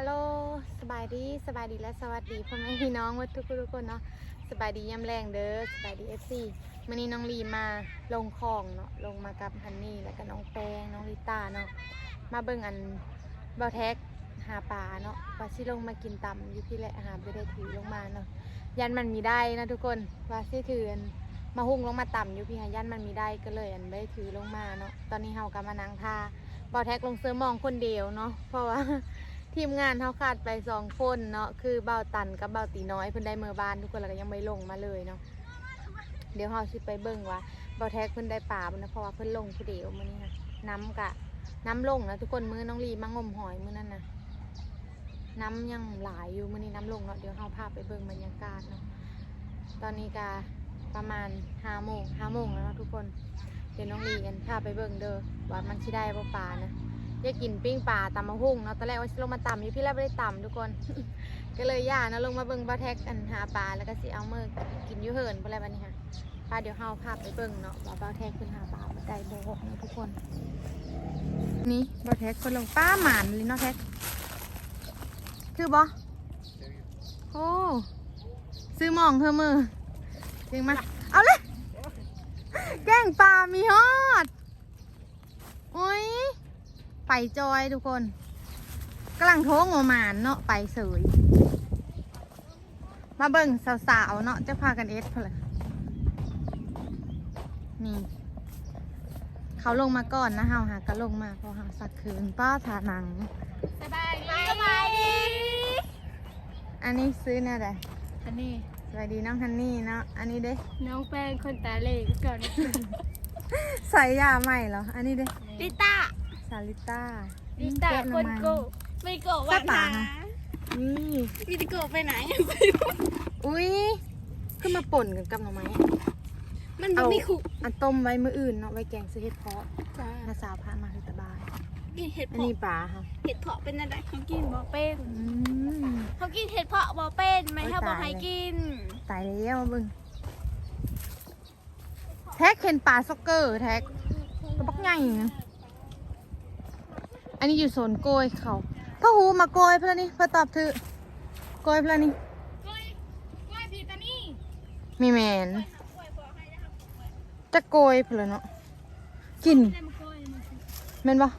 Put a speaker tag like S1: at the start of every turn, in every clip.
S1: ฮัลโหลสบายดีสบายดีและสวัสดีพ่อแม่พี่น้องวัดทุกทุกคนเนาะสบายดียำแรงเด้อสบายดีเอฟซีมื่อนี้น้องลีมาลงคลองเนาะลงมากับฮันนี่แล้วก็น้องแป้งน้องลิต้าเนาะมาเบิ่งอันเบาแท็กหาปลาเนาะว่าสิลงมากินตำอยู่พี่แหละหาไม่ได้ถือลงมาเนาะยันมันมีได้นะทุกคนว่าสิถืออันมาหุ่งลงมาต่ำอยู่พี่หายันมันมีได้ก็เลยอันได้ถือลงมาเนาะตอนนี้เฮากำมานั่งท่าเบาแท็กลงเสื้อมองคนเดียวเนาะเพราะว่า ทีมงานเขาขาดไปสองคนเนาะคือเบาตันกับเบาตีน้อยเพิ่นได้เมื่อบ้านทุกคนแล้วก็ยังไม่ลงมาเลยเนาะเดี๋ยวเราสิไปเบิ่งว่าเบาแท็กเพิ่นได้ป่าบ่นะเพราะว่าเพิ่นลงผู้เดียวมื้อนี้นะน้ำกะน้ำลงนะทุกคนมื้อน้องลีมางมหอยมื้อนั้นนะน้ำยังหลายอยู่มื้อนี้น้ำลงเนาะเดี๋ยวเราพาไปเบิ่งบรรยากาศเนาะตอนนี้กะประมาณห้าโมงห้าโมงแล้วเนาะทุกคนเดี๋ยวน้องลีกันพาไปเบิ่งเด้อว่ามันสิได้บ่ป่านะ อยากกินปิ้งปลาตำมะฮุ่งเนาะตอนแรกว่าลงมาตำอยู่พี่แล้วไม่ได้ตำทุกคน ก็เลยย่าเนาะลงมาเบิ่งบาแท็กอันหาปลาแล้วก็สิเอามือกินยู่เหินไปแล้วบัดนี้ค่ะพาเดี๋ยวเฮาพาไปเบิ่งเนาะว่าบาแท็กขึ้นหาปลาบ่ได้บ่เนะทุกคน นี่บาแท็กคนลงป้าหมานเลยเนาะแท็กคือบ่โอ้ซื้อมองเธอมือจริงมาเอาเลยแกล้งปลามีฮอดโอ้ย ไปจอยทุกคนกำลังโทงอหมานเนาะไปเสยมาเบิ่งสาวๆเนาะจะพากันเอสเพนเลยนี่ เขาลงมาก่อนนะเฮาหาก็ลงมาเพอหาสักคืนป้าถาหนัง
S2: สบายดีสบายดี
S1: อันนี้ซื้อแน่ใด
S2: อันนี้
S1: สวัสดีน้องฮันนี่เนาะ อันนี้เด้
S2: น้องแป้งคนตาเหล่ก่อน
S1: ใส่ยาใหม่เหรอ อันนี้เด้
S2: ลิต้า
S1: ซาลิต้า
S2: ลิต้า
S1: แก้ม
S2: คน
S1: น้ำมัน
S2: โกไม่โกะวันหา
S1: นี่
S2: พี่ตะโกะไปไหน
S1: อุ้ยขึ้นมาป่นกันกับหน่อไม้
S2: มันบ่มีคุก
S1: อันต้มไว้มื้ออื่นเนาะไว้แกงซื้อเห็ดเพาะ
S2: จ้า
S1: น้าสาวพามาคือตะบาย
S2: กินเห็ด
S1: อัน
S2: เพาะ
S1: นี้ปลาค่ะ
S2: เห็ดเพาะเป็นอะไรเขากินบ่เป็น
S1: อืม
S2: เขากินเห็ดเพาะบ่เป็นไหม
S1: โอ้ย
S2: ถ้าบ่
S1: ตาย
S2: ให้กิน
S1: ตายแล้วมาเบึงแท็กเห็นปลาซ็อกเกอร์แท็กตัวบักใหญ่นะ อันนี้อยู่โซนโกยเขาพ่อหูมาโกยเพื่อนนี่เพื่อตอบถือโกยเพื่อนนี่
S2: ก้อยก้อยพีตานี่
S1: มีแมนจะโกยเพื่อนเนาะกิน
S2: ได้มาก้อยมา
S1: แม่นปะ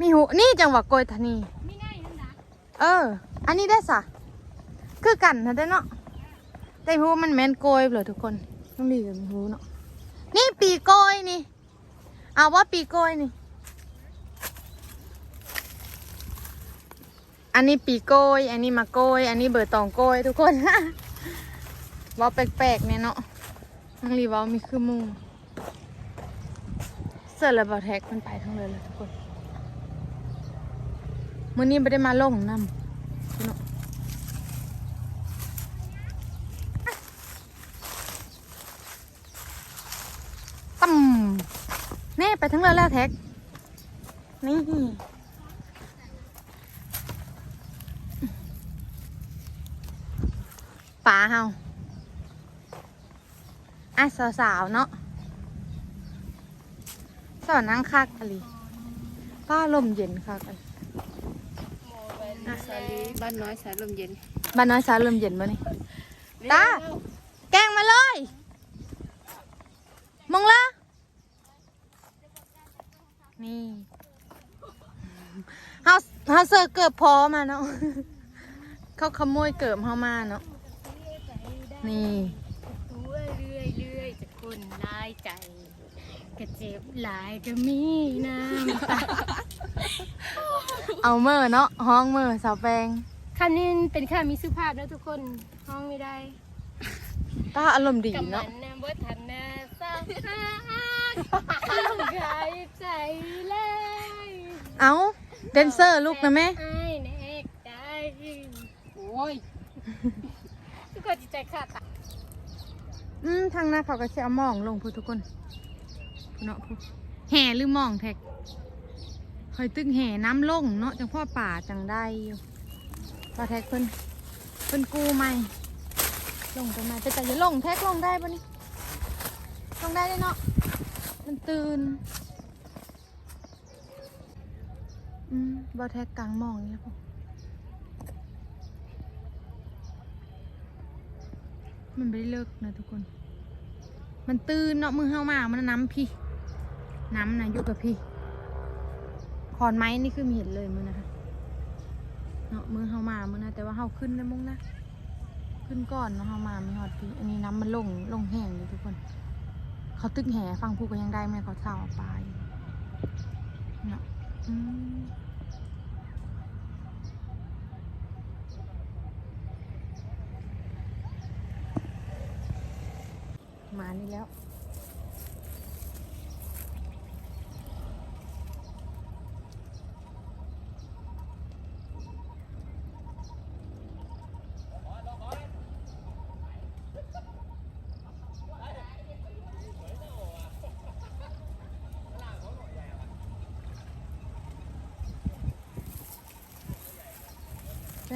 S1: มีหูนี่จังหวะโกยทานี
S2: ไม่ง่ายนั่นดัก
S1: เออ อันนี้ได้สะคือกันนะเด้อเนาะแต่หูมันแม่นโกยเลยทุกคนต้องดีกับหูเนาะนี่ปีโกยนี่ เอาว่าปีโกยนี่ อันนี้ปีโกยอันนี้มาโกยอันนี้เบอร์ตองโกยทุกคนว่าแปลกๆเนี่ยเนาะน้งรีว่ามีคือมูเสร็จแล้วบอแท็กมันไปทั้งเลยเลยทุกคน มื้อนี้ไม่ได้มาลงน้ำพี่น้องตั้มแน่ ไปทั้งเลยแล้วแท็ก นี่ป่าเฮาอะสาวๆเนาะสอนนั่งคักอะไรป้าลมเย็นคักอะไร
S2: สาลีบ้านน้อยสายลมเย็น
S1: บ้านน้อยสาวลมเย็นบ่นี่ตา แกงมาเลย มองละ นี่เฮาเฮาเสิร์ฟเกือบพอมาเนาะเขาขโมยเกิบเฮามาเนาะนี่
S2: ตัวเรื่อยเรื่อยจะคนลายใจกระเจ็บหลายก็มีน้ำตา
S1: เอาเมื่อเนาะห้องเมื่อสาวแปง
S2: คันนี้เป็นค่ามีสุภาพนะทุกคนห้องไม่ได้
S1: ตาอารมณ์ดี
S2: กับมั
S1: เนาะ
S2: นนะบ่ทันนะสาว ลงกายใจเลย
S1: เอาเดนเซอร์ลูกนะแม่
S2: ไอ้แนกใจโอ้ยทุกคนจิตใจขาดตาย
S1: อืมทางหน้าเขาก็จะเอาหมองลงพูทุกคนเนาะพูแห่หรือหมองแท็กคอยตึงแห่น้ำลงเนาะจังพ่อป่าจังได้อยู่พอแท็กเพิ่นเพิ่นกู้ใหม่ลงไปใหม่แต่แต่อย่าลงแท็กลงได้ปะนี่ลงได้เลยเนาะ มันตื่น อืมบอแท็กกลางมองเนี่ยพอมันไม่ได้เลิกนะทุกคน มันตื่นเนาะมือเฮามามันน้ำพี่ น้ำนะอยู่กับพี่ ขอนไม้นี่คือมีเห็นเลยมือนะคะเนาะมือเฮามามือนะแต่ว่าเฮาขึ้นแล้มุ้งนะ ขึ้นก่อนเนาะเฮามามีฮอดพี่ อันนี้น้ำมันลงลงแห้งเลยทุกคน เขาตึกแห่ฟังพูก็ยังได้ไหมเขาเท่าปลาไปเนาะมานี่แล้ว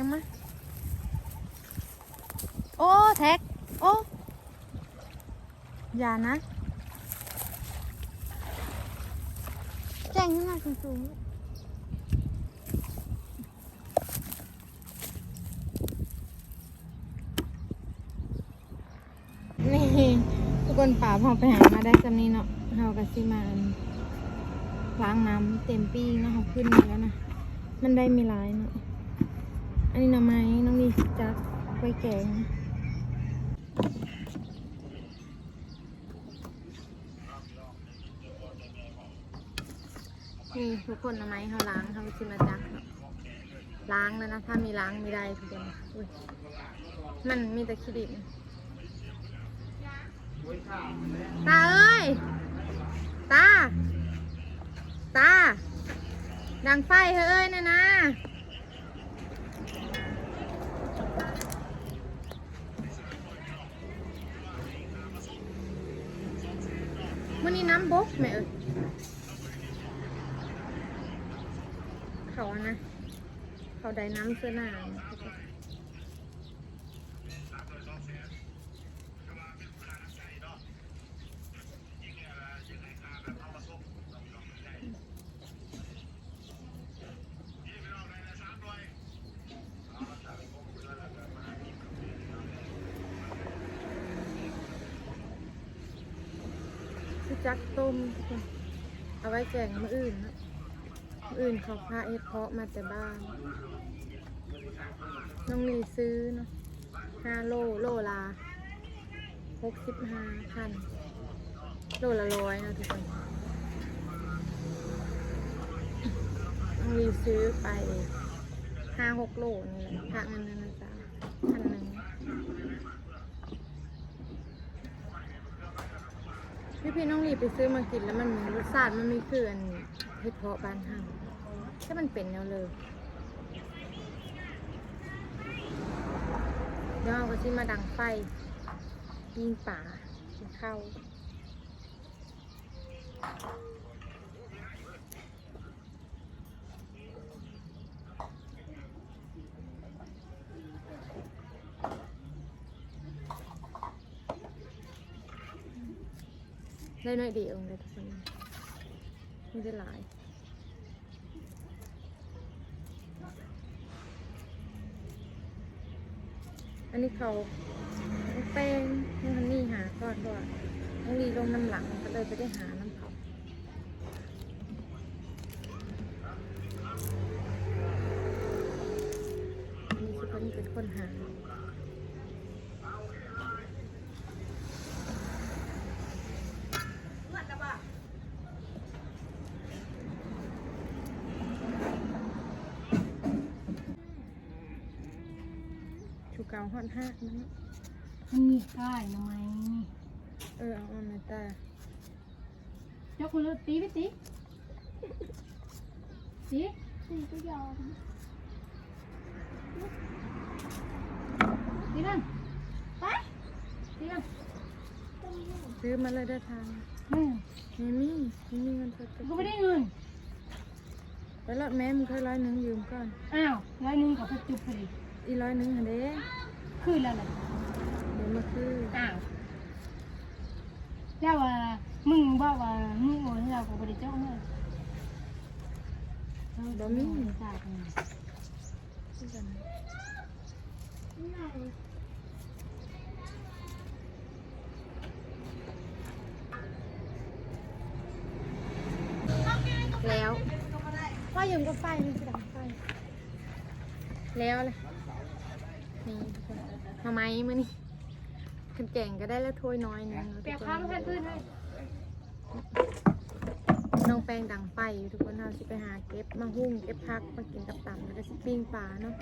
S1: ไหมโอ้แท็ก โอ้อย่านะ แจ้งขึ้นมาสูงๆนี่ทุกคนป่าพอไปหามาได้จำนี้เนาะเฮากะสิมานล้างน้ำเต็มปีเนาะเขาขึ้นมาแล้วนะ มันได้มีลายเนาะ นนี้หน่อไม้น้องนี่จักไว้แกงนี่ทุกคนหน่อไม้เขาล้างเขาชิมาจักล้างแล้วนะ ถ้ามีล้างไม่ได้ทุกคนมันมีแต่ขี้ดินตาเอ้ย ตา ตา ดังไฟเฮ้ยนะนะ มันนี้น้ำบกแม่เอ้ยเขาอะนะ เขาได้น้ำเสื้อหนาว จักต้มทุกคนเอาไว้แกงมื้ออื่นนะมื้ออื่นเขาพาเอ็ดเพาะมาแต่บ้าน น้องลีซื้อเนาะห้าโลโลละหกสิบห้าพันโลละร้อยนะทุกคนน้องลีซื้อไปห้าหกโลนี่แหละพระเงินนั่นนะจ๊ะพันหนึ่ง พี่พี่น้องรีไปซื้อมากินแล้วมันรสชาติมันไม่คืออันเห็ดเพาะบ้านห้างถ้ามันเป็นแนวเลยเดี๋ยวเอาก็ชิมาดังไฟยิงป่ากินข้าว ได้น่อยเดียวเลยทุกคนไม่ได้หลายอันนี้เขาแป้งน้องฮันนี่หาก่อนเพราะว่าน้องลีลงน้ำหลังก็เลยไปได้หาน้ำเขาอันนี้คือคนเป็นคนหา เกาฮอดห้ามันเนาะ
S2: มันมีก้ายทำไมนี่
S1: เออเอาเอามาตา
S2: ยกมือตีไปตีตี
S3: สีก็ยอม
S2: ตีนั่นไปตีนั่น
S1: ซื้อมาเลยได้อทาง
S2: อืม
S1: ไม่มีไม่มีเงินสด
S2: กูไม่ได้เงิน
S1: ไปแล้วแม่มึงเคยร้อยหนึ่งยืมก่อน
S2: อ้าวร้อยหนึ่งกับพจุบพอดี
S1: อีร้อยหนึ่งหันเด้
S2: คืนแล้วแหละ
S1: เดี๋ยวมาคือ
S2: อ้าวเจ้าว่ามึงบอกว่ามึงโอนให้เราก็บริเจ้าเลย
S1: บ่มี
S2: จ้าอืม
S1: แล้วพ่อยืมก็ไฟนี่คือดังไฟแล้วเลย นี่ทุกคนมาไหมมื่อนี้ขันแก่งก็ได้แล้วถ้วยน้อยหนึงเนาะ
S2: เปี
S1: ทุ
S2: ย
S1: ก
S2: ก
S1: ค
S2: ข้าวไม่
S1: น
S2: ทันพื้นให้
S1: น้องแป้งดังไฟอยู่ทุกคนเราสิไปหาเก็บมาหุ้งเก็บพักมากินกับตำแล้วก็สิปิ้งปลาเนาะ